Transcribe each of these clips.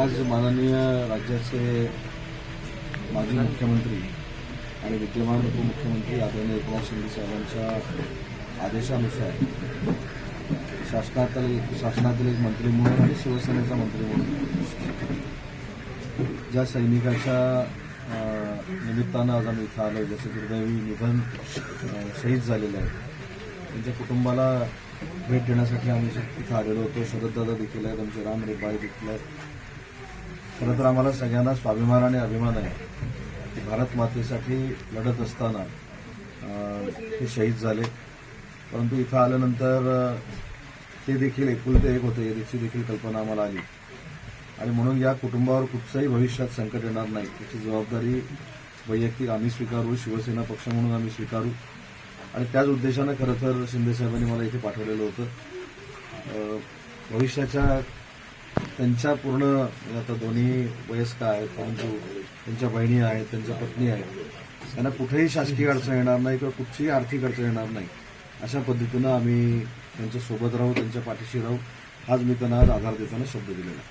आज माननीय राज्याचे माजी मुख्यमंत्री आणि विद्यमान उपमुख्यमंत्री आदरणीय एकनाथ शिंदे साहेबांच्या आदेशानुसार शासनातील शासनातील एक मंत्री म्हणून आणि शिवसेनेचा मंत्री म्हणून ज्या सैनिकाच्या निमित्तानं आज आम्ही इथं आलो ज्याचं दुर्दैवी निधन शहीद झालेलं आहे. त्यांच्या कुटुंबाला भेट देण्यासाठी आम्ही इथं आलेलो होतो. शरददादा देखील आहेत आमचे राम रेबाई देखील आहेत. खरं तर आम्हाला सगळ्यांना स्वाभिमान आणि अभिमान आहे की भारत मातेसाठी लढत असताना ते शहीद झाले. परंतु इथं आल्यानंतर ते देखील एकुलते एक होते याची देखील कल्पना आम्हाला आली. आणि म्हणून या कुटुंबावर कुठचंही भविष्यात संकट येणार नाही. त्याची जबाबदारी वैयक्तिक आम्ही स्वीकारू शिवसेना पक्ष म्हणून आम्ही स्वीकारू. आणि त्याच उद्देशानं खरं तर शिंदे साहेबांनी मला इथे पाठवलेलं होतं. भविष्याच्या त्यांच्या पूर्ण आता दोन्ही वयस्क आहेत परंतु त्यांच्या बहिणी आहेत त्यांच्या पत्नी आहेत. त्यांना कुठेही शासकीय अडचण येणार नाही किंवा कुठचीही आर्थिक अडचण येणार नाही. अशा पद्धतीनं आम्ही त्यांच्यासोबत राहू त्यांच्या पाठीशी राहू. आज मी त्यांना आज आधार देताना शब्द दिलेला.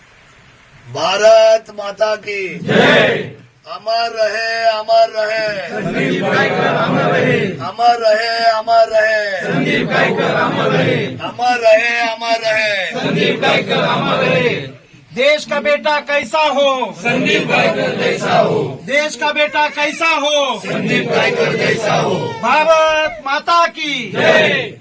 भारत माता की अमर रहे अमर रहे। अमर रहे। अमर रहे अमर रहे। अमर रहे। देश का बेटा कैसा हो? संदीप गायकर जैसा हो? देश का बेटा कैसा हो? संदीप गायकर जैसा हो? भारत माता की त्याच्याकडे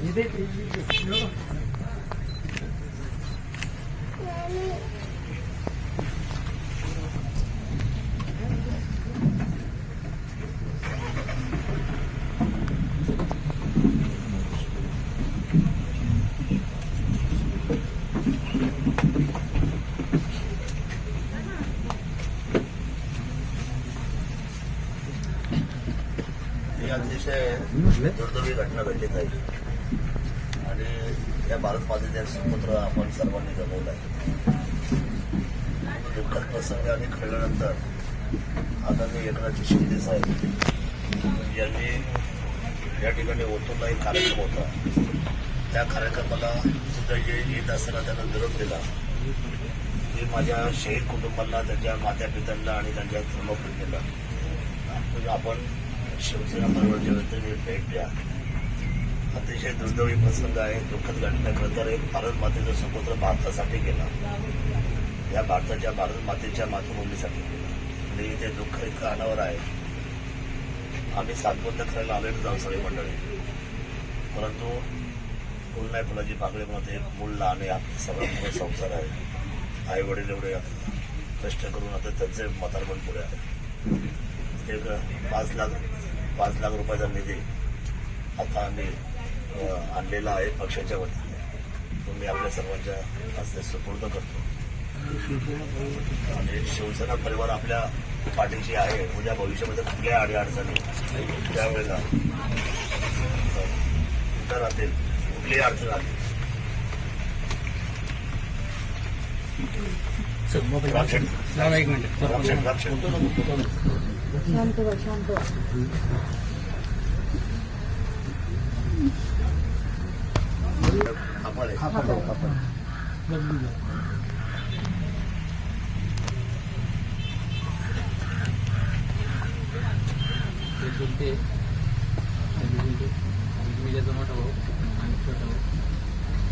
झालं. ही अतिशय दुर्दैवी घटना घडली आहे आणि या भारत मातेचे सुपुत्र आपण सर्वांनी गमावला आहे. म्हणजे दुःखद प्रसंग आणि कळल्यानंतर आदरणीय एकनाथजी शिंदे साहेब यांनी या ठिकाणी ओतूरला एक कार्यक्रम होता. त्या कार्यक्रमाला सुद्धा जे येत असताना त्यांना निरोप दिला मी माझ्या शहीद कुटुंबाला त्यांच्या मात्या पित्यांना आणि त्यांच्या धर्मपत्नीला म्हणजे आपण शिवसेना परवडच्या वतीने भेट द्या. अतिशय दुर्दैवी प्रसंग आहे. दुःखद घटना खरं एक भारत मातेचा सुपुत्र भारतासाठी गेला या भारताच्या भारत मातेच्या मातृभूमीसाठी गेला आणि ते दुःख इतकं अनावर आहे. आम्ही सातबद्ध करायला आलेलो जाऊ सगळे मंडळी. परंतु फुल नाही फुलाची पाकळी मूळ लहान आहे. आपलं सगळं संसार आहे. आई वडील एवढे कष्ट करून आता त्यांचे म्हातारपण पुढे आहे एक पाच लाख पाच लाख रुपयाचा निधी आता आम्ही आणलेला आहे पक्षाच्या वतीने. तो मी आपल्या सर्वांच्या हस्ते सुपूर्द करतो. आणि शिवसेना परिवार आपल्या पाठीशी आहे. उद्या भविष्यामध्ये कुठल्याही आडी अडचणी त्यावेळेला अ, राहतील कुठलीही अडचण आली. शांत शांत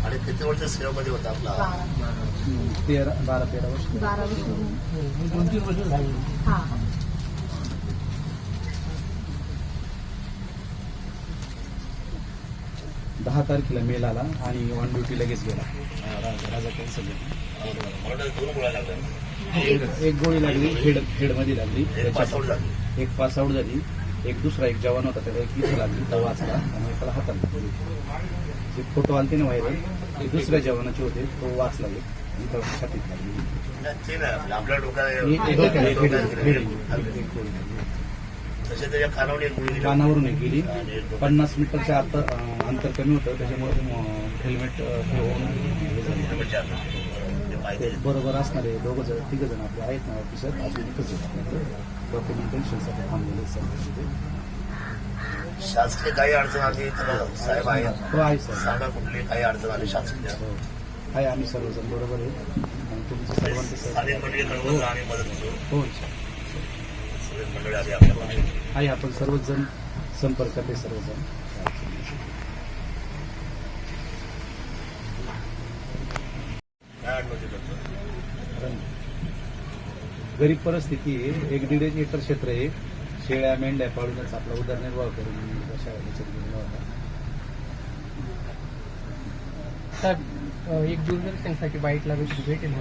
आणि किती वर्ष सेवेमध्ये होता आपला. तेरा बारा तेरा वर्ष. बारा वर्ष. दोन तीन वर्ष झाली. दहा तारखेला मेल आला आणि ऑन ड्युटी लगेच गेला. रा- राजा गोळ्या लागल्या. एक एक गोळी लागली हेड हेडमध्ये लागली. एक पासआउट झाली. एक पास आउट झाली. एक दुसरा एक जवान होता त्याला एक इथं लागली तो वाचला आणि एकाला हातात लागली. जे फोटो आलते ना व्हायरल ते दुसऱ्या जवानाचे होते तो वाचला एक इथं छातीत लागली. नाही, ते नाही आपल्या एक- एक- एक- एक- एक-. एक- एक लागली. एक एक आणि एक डोक्यात. पन्नास मीटरच्या आत अंतर कमी होतं त्याच्यामुळे हेल्मेट हे होऊन हे. ते. बरोबर असणारे दोघं जण तिघ जण आपले आहेत ना ऑफिसर अजून एकच डॉक्युमेंटेशनसाठी थांबलेले. शासकीय काही अडचण आली तर साहेब आहे हो आहे सर सांगा कुठली काही अडचण आली शासकीय हो आहे आम्ही सर्वजण बरोबर आहे आणि तुमचं सर्वांचं सर हो सगळे मंडळी आली आपल्या. आहे. आपण सर्वच जण संपर्कात आहे सर्वजण. गरीब परिस्थिती आहे. एक दीड एकर क्षेत्र आहे. शेळ्या मेंढ्या पाळूनच आपला उदरनिर्वाह करून अशा ह्याच्यात गेलेला होता. साहेब एक दूरदर्शनसाठी बाईट लागत भेटेल